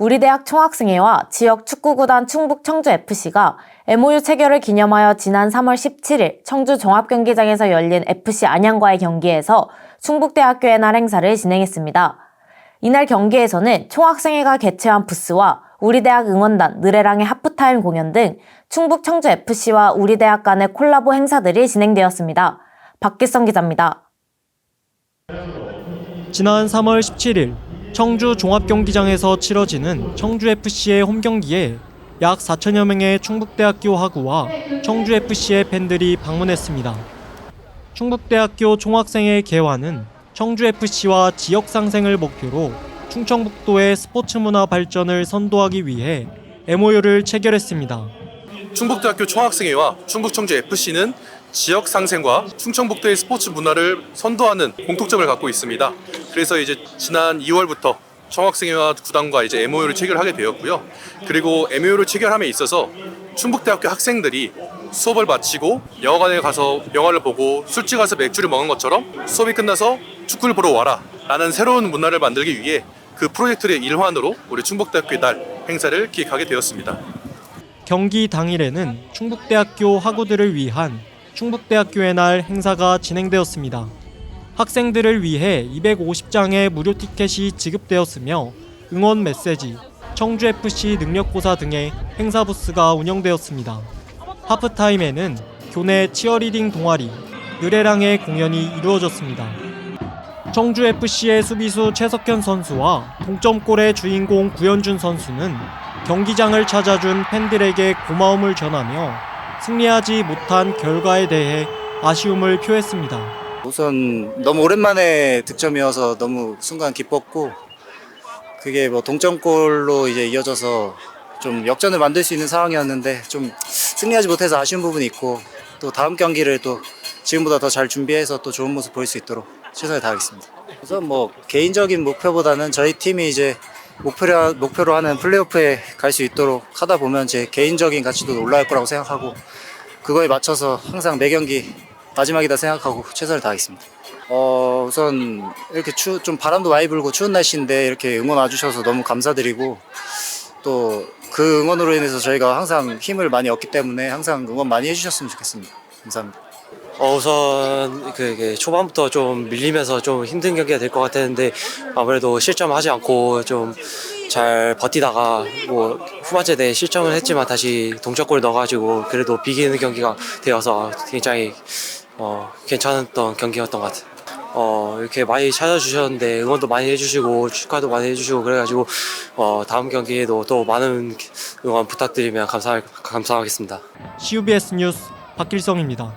우리 대학 총학생회와 지역 축구구단 충북 청주FC가 MOU 체결을 기념하여 지난 3월 17일 청주 종합경기장에서 열린 FC 안양과의 경기에서 충북대학교의 날 행사를 진행했습니다. 이날 경기에서는 총학생회가 개최한 부스와 우리대학 응원단 느레랑의 하프타임 공연 등 충북 청주FC와 우리대학 간의 콜라보 행사들이 진행되었습니다. 박기성 기자입니다. 지난 3월 17일 청주 종합경기장에서 치러지는 청주FC의 홈경기에 약 4천여 명의 충북대학교 하구와 청주FC의 팬들이 방문했습니다. 충북대학교 총학생회 개화는 청주FC와 지역 상생을 목표로 충청북도의 스포츠 문화 발전을 선도하기 위해 MOU를 체결했습니다. 충북대학교 총학생회와 충북청주 FC는 지역 상생과 충청북도의 스포츠 문화를 선도하는 공통점을 갖고 있습니다. 그래서 이제 지난 2월부터 총학생회와 구단과 이제 MOU를 체결하게 되었고요. 그리고 MOU를 체결함에 있어서 충북대학교 학생들이 수업을 마치고 영화관에 가서 영화를 보고 술집 가서 맥주를 먹는 것처럼 수업이 끝나서 축구를 보러 와라 라는 새로운 문화를 만들기 위해 그 프로젝트의 일환으로 우리 충북대학교의 날 행사를 기획하게 되었습니다. 경기 당일에는 충북대학교 학우들을 위한 충북대학교의 날 행사가 진행되었습니다. 학생들을 위해 250장의 무료 티켓이 지급되었으며 응원 메시지, 청주FC 능력고사 등의 행사 부스가 운영되었습니다. 하프타임에는 교내 치어리딩 동아리, 느레랑의 공연이 이루어졌습니다. 청주FC의 수비수 최석현 선수와 동점골의 주인공 구현준 선수는 경기장을 찾아준 팬들에게 고마움을 전하며 승리하지 못한 결과에 대해 아쉬움을 표했습니다. 우선 너무 오랜만에 득점이어서 너무 순간 기뻤고 그게 뭐 동점골로 이제 이어져서 좀 역전을 만들 수 있는 상황이었는데 좀 승리하지 못해서 아쉬운 부분이 있고 또 다음 경기를 또 지금보다 더 잘 준비해서 또 좋은 모습 보일 수 있도록 최선을 다하겠습니다. 우선 뭐 개인적인 목표보다는 저희 팀이 이제 목표로, 목표로 하는 플레이오프에 갈 수 있도록 하다 보면 제 개인적인 가치도 올라갈 거라고 생각하고 그거에 맞춰서 항상 매 경기 마지막이다 생각하고 최선을 다하겠습니다. 어, 우선 이렇게 추, 좀 바람도 많이 불고 추운 날씨인데 이렇게 응원 와주셔서 너무 감사드리고 또 그 응원으로 인해서 저희가 항상 힘을 많이 얻기 때문에 항상 응원 많이 해주셨으면 좋겠습니다. 감사합니다. 어, 우선 그 이게 초반부터 좀 밀리면서 좀 힘든 경기가 될 것 같았는데 아무래도 실점하지 않고 좀 잘 버티다가 뭐 후반째 내 실점을 했지만 다시 동점골 넣어가지고 그래도 비기는 경기가 되어서 굉장히 어, 괜찮았던 경기였던 것 같아요. 어, 이렇게 많이 찾아주셨는데 응원도 많이 해주시고 축하도 많이 해주시고 그래가지고 어, 다음 경기에도 또 많은 응원 부탁드리면 감사 감사하겠습니다. CUBS 뉴스 박길성입니다.